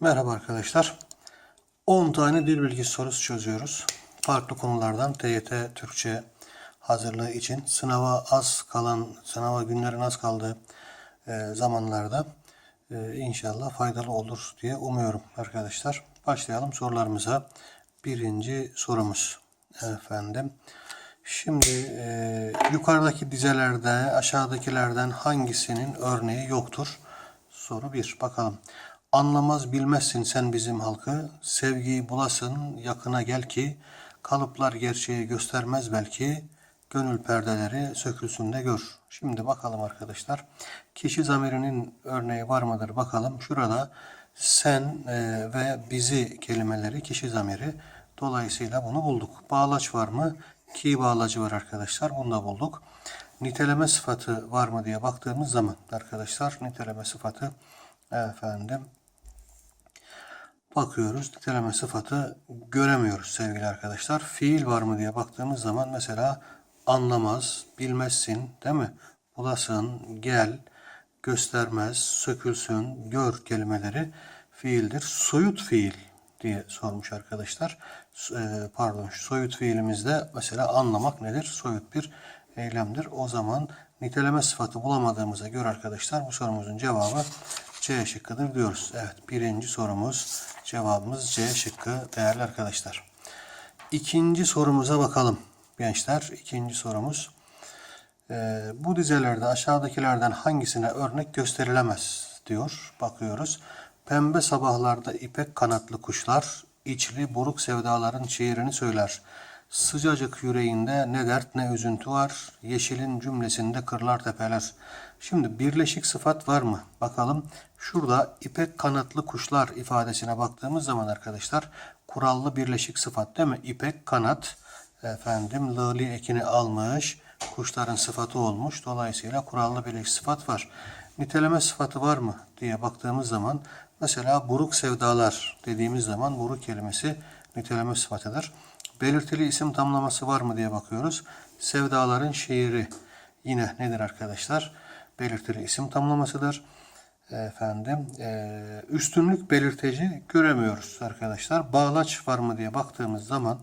Merhaba arkadaşlar. 10 tane dil bilgisi sorusu çözüyoruz. Farklı konulardan TYT Türkçe hazırlığı için sınava az kalan, sınava günlerin az kaldığı e, zamanlarda e, inşallah faydalı olur diye umuyorum arkadaşlar. Başlayalım sorularımıza. Birinci sorumuz efendim. Şimdi e, yukarıdaki dizelerde aşağıdakilerden hangisinin örneği yoktur? Soru 1. Bakalım. Anlamaz bilmezsin sen bizim halkı, sevgiyi bulasın yakına gel ki, kalıplar gerçeği göstermez belki, gönül perdeleri sökülsün de gör. Şimdi bakalım arkadaşlar. Kişi zamirinin örneği var mıdır bakalım. Şurada sen e, ve bizi kelimeleri kişi zamiri. Dolayısıyla bunu bulduk. Bağlaç var mı? Ki bağlacı var arkadaşlar. Bunu da bulduk. Niteleme sıfatı var mı diye baktığımız zaman arkadaşlar niteleme sıfatı efendim bakıyoruz. Niteleme sıfatı göremiyoruz sevgili arkadaşlar. Fiil var mı diye baktığımız zaman mesela anlamaz, bilmezsin değil mi? Bulasın, gel, göstermez, sökülsün, gör kelimeleri fiildir. Soyut fiil diye sormuş arkadaşlar. E, pardon, soyut fiilimizde mesela anlamak nedir? Soyut bir eylemdir. O zaman niteleme sıfatı bulamadığımıza göre arkadaşlar bu sorumuzun cevabı C şıkkıdır diyoruz. Evet birinci sorumuz cevabımız C şıkkı değerli arkadaşlar. İkinci sorumuza bakalım gençler. İkinci sorumuz. Ee, bu dizelerde aşağıdakilerden hangisine örnek gösterilemez diyor. Bakıyoruz. Pembe sabahlarda ipek kanatlı kuşlar içli buruk sevdaların şiirini söyler. Sıcacık yüreğinde ne dert ne üzüntü var. Yeşilin cümlesinde kırlar tepeler. Şimdi birleşik sıfat var mı? Bakalım. Şurada ipek kanatlı kuşlar ifadesine baktığımız zaman arkadaşlar kurallı birleşik sıfat değil mi? İpek kanat efendim lığli ekini almış. Kuşların sıfatı olmuş. Dolayısıyla kurallı birleşik sıfat var. Niteleme sıfatı var mı diye baktığımız zaman mesela buruk sevdalar dediğimiz zaman buruk kelimesi niteleme sıfatıdır. Belirtili isim tamlaması var mı diye bakıyoruz. Sevdaların şiiri yine nedir arkadaşlar? Belirtili isim tamlamasıdır. Efendim e, üstünlük belirteci göremiyoruz arkadaşlar. Bağlaç var mı diye baktığımız zaman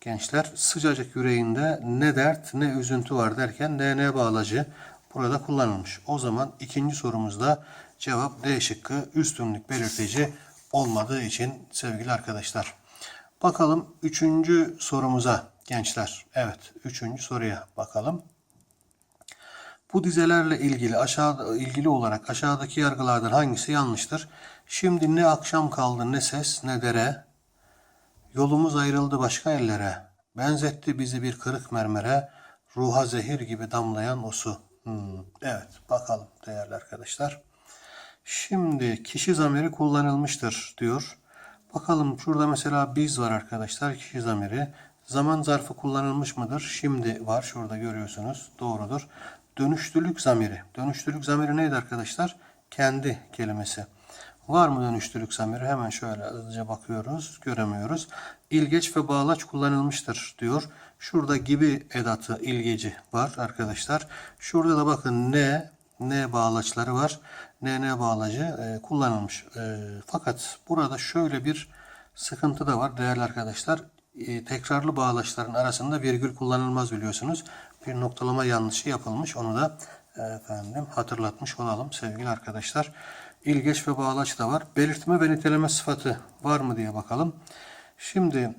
gençler sıcacık yüreğinde ne dert ne üzüntü var derken ne bağlacı burada kullanılmış. O zaman ikinci sorumuzda cevap D şıkkı üstünlük belirteci olmadığı için sevgili arkadaşlar. Bakalım üçüncü sorumuza gençler. Evet üçüncü soruya bakalım. Bu dizelerle ilgili aşağı ilgili olarak aşağıdaki yargılardan hangisi yanlıştır? Şimdi ne akşam kaldı ne ses ne dere. Yolumuz ayrıldı başka ellere. Benzetti bizi bir kırık mermere. Ruha zehir gibi damlayan o su. Hmm, Evet bakalım değerli arkadaşlar. Şimdi kişi zamiri kullanılmıştır diyor. Bakalım şurada mesela biz var arkadaşlar kişi zamiri. Zaman zarfı kullanılmış mıdır? Şimdi var şurada görüyorsunuz. Doğrudur. Dönüştülük zamiri. Dönüştülük zamiri neydi arkadaşlar? Kendi kelimesi. Var mı dönüştülük zamiri? Hemen şöyle hızlıca bakıyoruz. Göremiyoruz. İlgeç ve bağlaç kullanılmıştır diyor. Şurada gibi edatı ilgeci var arkadaşlar. Şurada da bakın ne ne bağlaçları var. Ne bağlacı e, kullanılmış. E, fakat burada şöyle bir sıkıntı da var değerli arkadaşlar. E, tekrarlı bağlaçların arasında virgül kullanılmaz biliyorsunuz. Bir noktalama yanlışı yapılmış. Onu da e, efendim hatırlatmış olalım sevgili arkadaşlar. İlgeç ve bağlaç da var. Belirtme ve niteleme sıfatı var mı diye bakalım. Şimdi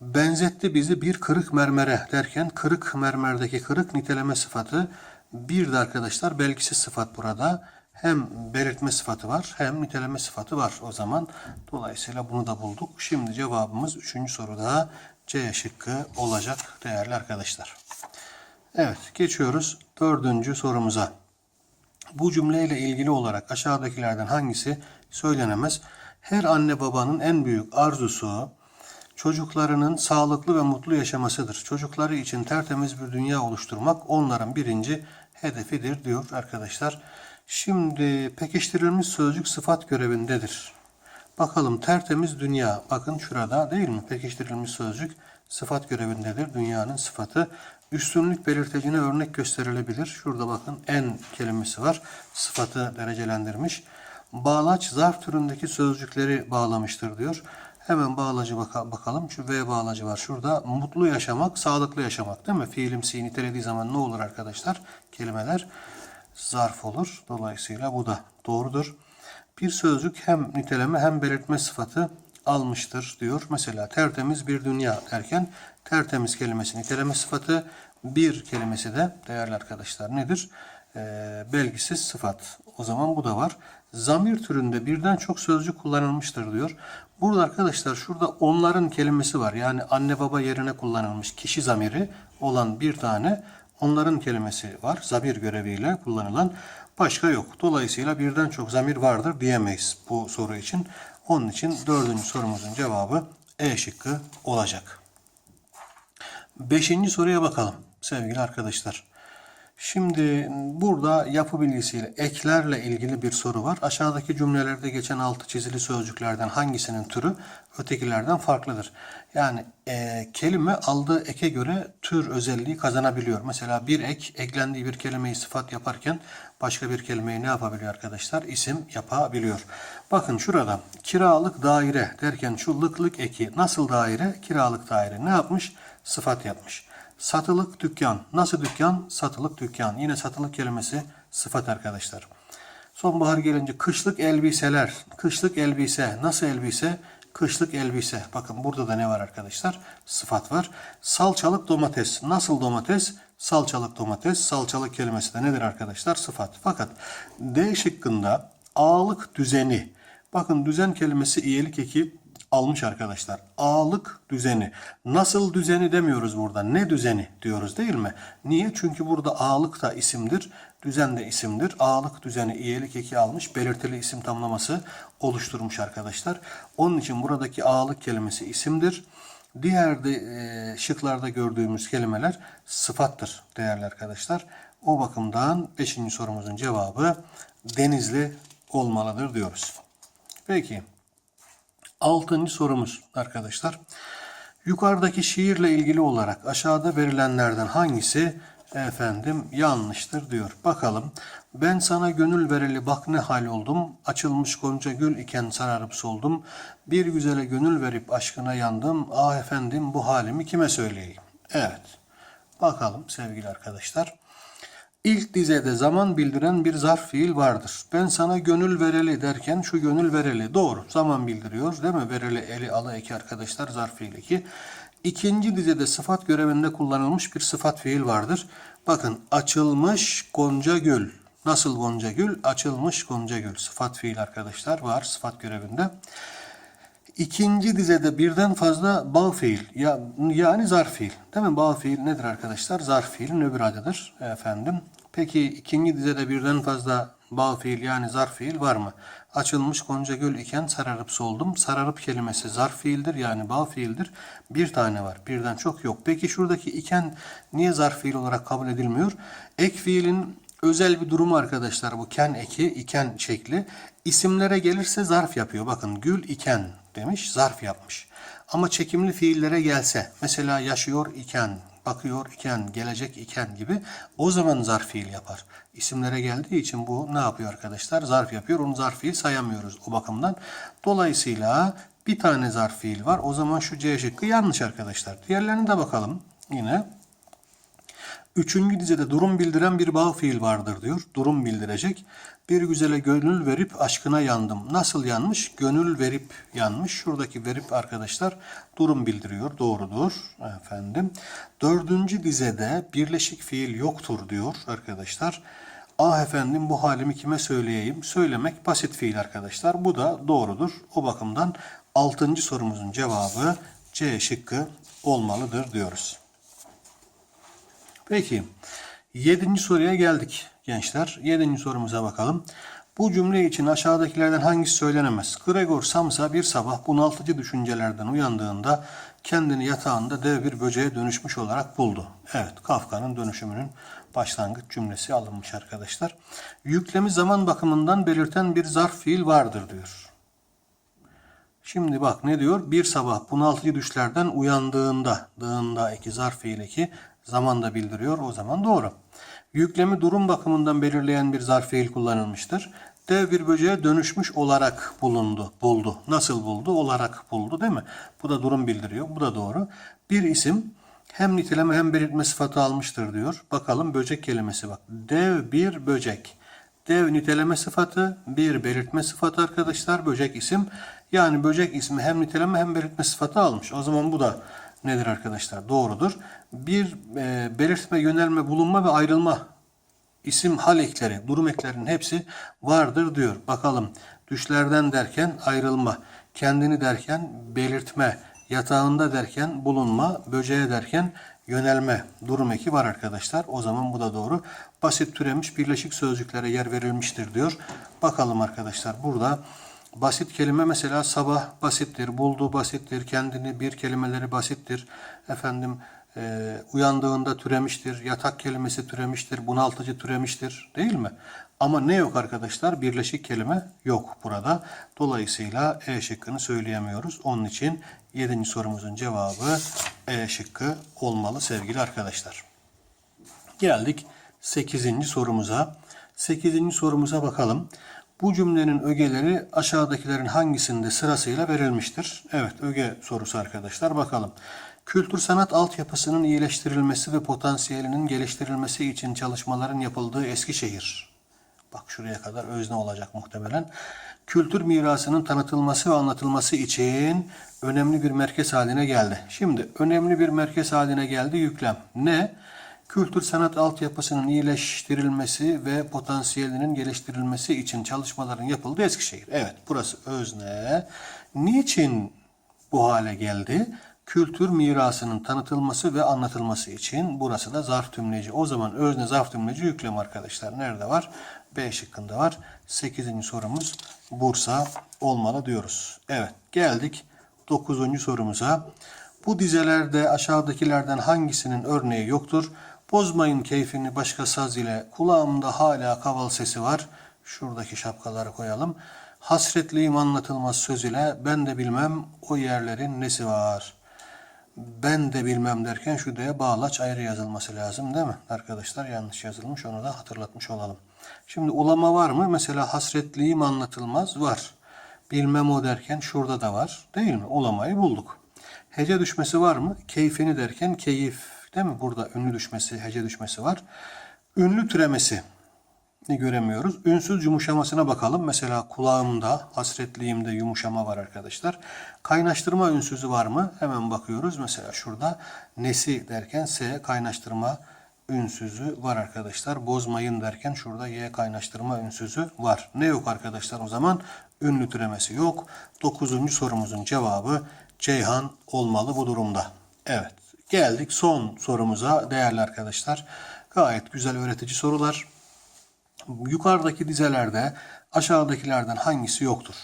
benzetti bizi bir kırık mermere derken kırık mermerdeki kırık niteleme sıfatı bir de arkadaşlar belgisiz sıfat burada. Hem belirtme sıfatı var hem niteleme sıfatı var o zaman. Dolayısıyla bunu da bulduk. Şimdi cevabımız 3. soruda C şıkkı olacak değerli arkadaşlar. Evet geçiyoruz dördüncü sorumuza. Bu cümleyle ilgili olarak aşağıdakilerden hangisi söylenemez? Her anne babanın en büyük arzusu çocuklarının sağlıklı ve mutlu yaşamasıdır. Çocukları için tertemiz bir dünya oluşturmak onların birinci hedefidir diyor arkadaşlar. Şimdi pekiştirilmiş sözcük sıfat görevindedir. Bakalım tertemiz dünya. Bakın şurada değil mi? Pekiştirilmiş sözcük sıfat görevindedir. Dünyanın sıfatı. Üstünlük belirtecine örnek gösterilebilir. Şurada bakın en kelimesi var. Sıfatı derecelendirmiş. bağlaç zarf türündeki sözcükleri bağlamıştır diyor. Hemen bağlacı baka- bakalım. Şu V bağlacı var şurada. Mutlu yaşamak, sağlıklı yaşamak değil mi? Fiilimsi nitelediği zaman ne olur arkadaşlar? Kelimeler zarf olur. Dolayısıyla bu da doğrudur. Bir sözcük hem niteleme hem belirtme sıfatı almıştır diyor. Mesela tertemiz bir dünya derken tertemiz kelimesi niteleme sıfatı bir kelimesi de değerli arkadaşlar nedir? Ee, belgisiz sıfat. O zaman bu da var. Zamir türünde birden çok sözcük kullanılmıştır diyor. Burada arkadaşlar şurada onların kelimesi var. Yani anne baba yerine kullanılmış kişi zamiri olan bir tane onların kelimesi var. Zamir göreviyle kullanılan başka yok. Dolayısıyla birden çok zamir vardır diyemeyiz bu soru için. Onun için dördüncü sorumuzun cevabı E şıkkı olacak. Beşinci soruya bakalım sevgili arkadaşlar. Şimdi burada yapı bilgisiyle eklerle ilgili bir soru var. Aşağıdaki cümlelerde geçen altı çizili sözcüklerden hangisinin türü ötekilerden farklıdır? Yani e, kelime aldığı eke göre tür özelliği kazanabiliyor. Mesela bir ek eklendiği bir kelimeyi sıfat yaparken başka bir kelimeyi ne yapabiliyor arkadaşlar? İsim yapabiliyor. Bakın şurada kiralık daire derken şu lık lık eki nasıl daire? Kiralık daire ne yapmış? Sıfat yapmış. Satılık dükkan. Nasıl dükkan? Satılık dükkan. Yine satılık kelimesi sıfat arkadaşlar. Sonbahar gelince kışlık elbiseler. Kışlık elbise. Nasıl elbise? Kışlık elbise. Bakın burada da ne var arkadaşlar? Sıfat var. Salçalık domates. Nasıl domates? Salçalık domates. Salçalık kelimesi de nedir arkadaşlar? Sıfat. Fakat D şıkkında ağlık düzeni. Bakın düzen kelimesi iyilik eki almış arkadaşlar. Ağlık düzeni. Nasıl düzeni demiyoruz burada. Ne düzeni diyoruz değil mi? Niye? Çünkü burada ağlık da isimdir. Düzen de isimdir. Ağlık düzeni iyilik eki almış. Belirtili isim tamlaması oluşturmuş arkadaşlar. Onun için buradaki ağlık kelimesi isimdir. Diğer de e, şıklarda gördüğümüz kelimeler sıfattır değerli arkadaşlar. O bakımdan 5. sorumuzun cevabı denizli olmalıdır diyoruz. Peki. Altıncı sorumuz arkadaşlar. Yukarıdaki şiirle ilgili olarak aşağıda verilenlerden hangisi efendim yanlıştır diyor. Bakalım. Ben sana gönül vereli bak ne hal oldum. Açılmış gonca gül iken sararıp soldum. Bir güzele gönül verip aşkına yandım. Ah efendim bu halimi kime söyleyeyim? Evet. Bakalım sevgili arkadaşlar. İlk dizede zaman bildiren bir zarf fiil vardır. Ben sana gönül vereli derken şu gönül vereli doğru zaman bildiriyor değil mi? Vereli eli alı eki arkadaşlar zarf fiil eki. İkinci dizede sıfat görevinde kullanılmış bir sıfat fiil vardır. Bakın açılmış gonca gül. Nasıl gonca gül? Açılmış gonca gül. Sıfat fiil arkadaşlar var sıfat görevinde. İkinci dizede birden fazla bağ fiil ya, yani zarf fiil. Değil mi? Bağ fiil nedir arkadaşlar? Zarf fiilin öbür adıdır efendim. Peki ikinci dizede birden fazla bağ fiil yani zarf fiil var mı? Açılmış gonca gül iken sararıp soldum. Sararıp kelimesi zarf fiildir yani bağ fiildir. Bir tane var. Birden çok yok. Peki şuradaki iken niye zarf fiil olarak kabul edilmiyor? Ek fiilin özel bir durumu arkadaşlar bu ken eki iken şekli. İsimlere gelirse zarf yapıyor. Bakın gül iken demiş zarf yapmış. Ama çekimli fiillere gelse mesela yaşıyor iken, bakıyor iken, gelecek iken gibi o zaman zarf fiil yapar. İsimlere geldiği için bu ne yapıyor arkadaşlar? Zarf yapıyor. Onu zarf fiil sayamıyoruz o bakımdan. Dolayısıyla bir tane zarf fiil var. O zaman şu C şıkkı yanlış arkadaşlar. Diğerlerine de bakalım yine. Üçüncü dizede durum bildiren bir bağ fiil vardır diyor. Durum bildirecek. Bir güzele gönül verip aşkına yandım. Nasıl yanmış? Gönül verip yanmış. Şuradaki verip arkadaşlar durum bildiriyor. Doğrudur efendim. Dördüncü dizede birleşik fiil yoktur diyor arkadaşlar. Ah efendim bu halimi kime söyleyeyim? Söylemek basit fiil arkadaşlar. Bu da doğrudur. O bakımdan altıncı sorumuzun cevabı C şıkkı olmalıdır diyoruz. Peki. Yedinci soruya geldik gençler. Yedinci sorumuza bakalım. Bu cümle için aşağıdakilerden hangisi söylenemez? Gregor Samsa bir sabah bunaltıcı düşüncelerden uyandığında kendini yatağında dev bir böceğe dönüşmüş olarak buldu. Evet, Kafka'nın dönüşümünün başlangıç cümlesi alınmış arkadaşlar. Yüklemi zaman bakımından belirten bir zarf fiil vardır diyor. Şimdi bak ne diyor? Bir sabah bunaltıcı düşlerden uyandığında, dığında eki zarf fiil eki zaman da bildiriyor. O zaman doğru. Yüklemi durum bakımından belirleyen bir zarf fiil kullanılmıştır. dev bir böceğe dönüşmüş olarak bulundu, buldu. Nasıl buldu? Olarak buldu değil mi? Bu da durum bildiriyor. Bu da doğru. Bir isim hem niteleme hem belirtme sıfatı almıştır diyor. Bakalım böcek kelimesi bak. Dev bir böcek. Dev niteleme sıfatı, bir belirtme sıfatı arkadaşlar. Böcek isim. Yani böcek ismi hem niteleme hem belirtme sıfatı almış. O zaman bu da nedir arkadaşlar? Doğrudur. Bir e, belirtme, yönelme, bulunma ve ayrılma isim hal ekleri, durum eklerinin hepsi vardır diyor. Bakalım düşlerden derken ayrılma, kendini derken belirtme, yatağında derken bulunma, böceğe derken yönelme durum eki var arkadaşlar. O zaman bu da doğru. Basit türemiş birleşik sözcüklere yer verilmiştir diyor. Bakalım arkadaşlar burada basit kelime mesela sabah basittir, buldu basittir, kendini bir kelimeleri basittir. Efendim e, uyandığında türemiştir, yatak kelimesi türemiştir, bunaltıcı türemiştir değil mi? Ama ne yok arkadaşlar? Birleşik kelime yok burada. Dolayısıyla E şıkkını söyleyemiyoruz. Onun için 7. sorumuzun cevabı E şıkkı olmalı sevgili arkadaşlar. Geldik 8. sorumuza. 8. sorumuza bakalım. Bu cümlenin ögeleri aşağıdakilerin hangisinde sırasıyla verilmiştir? Evet, öge sorusu arkadaşlar. Bakalım. Kültür sanat altyapısının iyileştirilmesi ve potansiyelinin geliştirilmesi için çalışmaların yapıldığı Eskişehir. Bak şuraya kadar özne olacak muhtemelen. Kültür mirasının tanıtılması ve anlatılması için önemli bir merkez haline geldi. Şimdi önemli bir merkez haline geldi yüklem. Ne? Kültür sanat altyapısının iyileştirilmesi ve potansiyelinin geliştirilmesi için çalışmaların yapıldığı Eskişehir. Evet burası özne. Niçin bu hale geldi? Kültür mirasının tanıtılması ve anlatılması için burası da zarf tümleci. O zaman özne zarf tümleci yüklem arkadaşlar. Nerede var? B şıkkında var. 8. sorumuz Bursa olmalı diyoruz. Evet geldik 9. sorumuza. Bu dizelerde aşağıdakilerden hangisinin örneği yoktur? Bozmayın keyfini başka saz ile kulağımda hala kaval sesi var. Şuradaki şapkaları koyalım. Hasretliyim anlatılmaz söz ile ben de bilmem o yerlerin nesi var. Ben de bilmem derken şu D'ye bağlaç ayrı yazılması lazım değil mi? Arkadaşlar yanlış yazılmış onu da hatırlatmış olalım. Şimdi ulama var mı? Mesela hasretliyim anlatılmaz var. Bilmem o derken şurada da var. Değil mi? Ulamayı bulduk. Hece düşmesi var mı? Keyfini derken keyif değil mi? Burada ünlü düşmesi, hece düşmesi var. Ünlü türemesi ni göremiyoruz. Ünsüz yumuşamasına bakalım. Mesela kulağımda, hasretliyimde yumuşama var arkadaşlar. Kaynaştırma ünsüzü var mı? Hemen bakıyoruz. Mesela şurada nesi derken S kaynaştırma ünsüzü var arkadaşlar. Bozmayın derken şurada Y kaynaştırma ünsüzü var. Ne yok arkadaşlar o zaman? Ünlü türemesi yok. Dokuzuncu sorumuzun cevabı Ceyhan olmalı bu durumda. Evet. Geldik son sorumuza değerli arkadaşlar. Gayet güzel öğretici sorular. Yukarıdaki dizelerde aşağıdakilerden hangisi yoktur?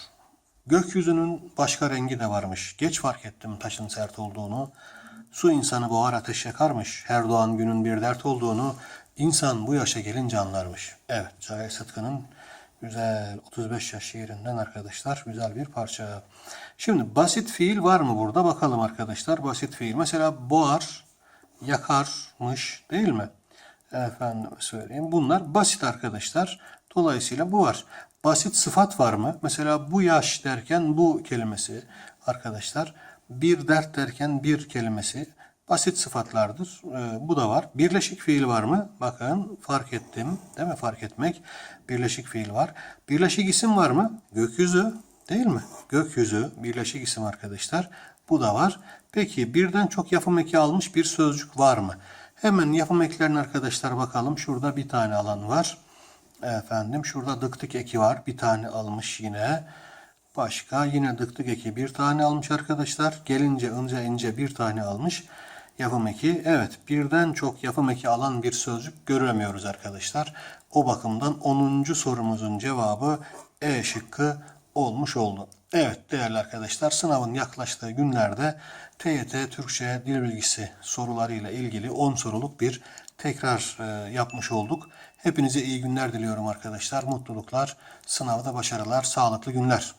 Gökyüzünün başka rengi de varmış. Geç fark ettim taşın sert olduğunu. Su insanı boğar ateş yakarmış. Her doğan günün bir dert olduğunu insan bu yaşa gelince anlarmış. Evet, Cahil Sıtkı'nın güzel 35 yaş şiirinden arkadaşlar güzel bir parça. Şimdi basit fiil var mı burada? Bakalım arkadaşlar. Basit fiil. Mesela boğar, yakarmış değil mi? Efendim söyleyeyim. Bunlar basit arkadaşlar. Dolayısıyla bu var. Basit sıfat var mı? Mesela bu yaş derken bu kelimesi arkadaşlar. Bir dert derken bir kelimesi basit sıfatlardır. Ee, bu da var. Birleşik fiil var mı? Bakın fark ettim. Değil mi? Fark etmek. Birleşik fiil var. Birleşik isim var mı? Gökyüzü değil mi? Gökyüzü birleşik isim arkadaşlar. Bu da var. Peki birden çok yapım eki almış bir sözcük var mı? Hemen yapım eklerine arkadaşlar bakalım. Şurada bir tane alan var. Efendim şurada dıktık eki var. Bir tane almış yine. Başka yine dıktık eki bir tane almış arkadaşlar. Gelince ince ince bir tane almış. Yapım eki. Evet birden çok yapım eki alan bir sözcük göremiyoruz arkadaşlar. O bakımdan 10. sorumuzun cevabı E şıkkı olmuş oldu. Evet değerli arkadaşlar sınavın yaklaştığı günlerde TYT Türkçe Dil Bilgisi sorularıyla ilgili 10 soruluk bir tekrar e, yapmış olduk. Hepinize iyi günler diliyorum arkadaşlar. Mutluluklar, sınavda başarılar, sağlıklı günler.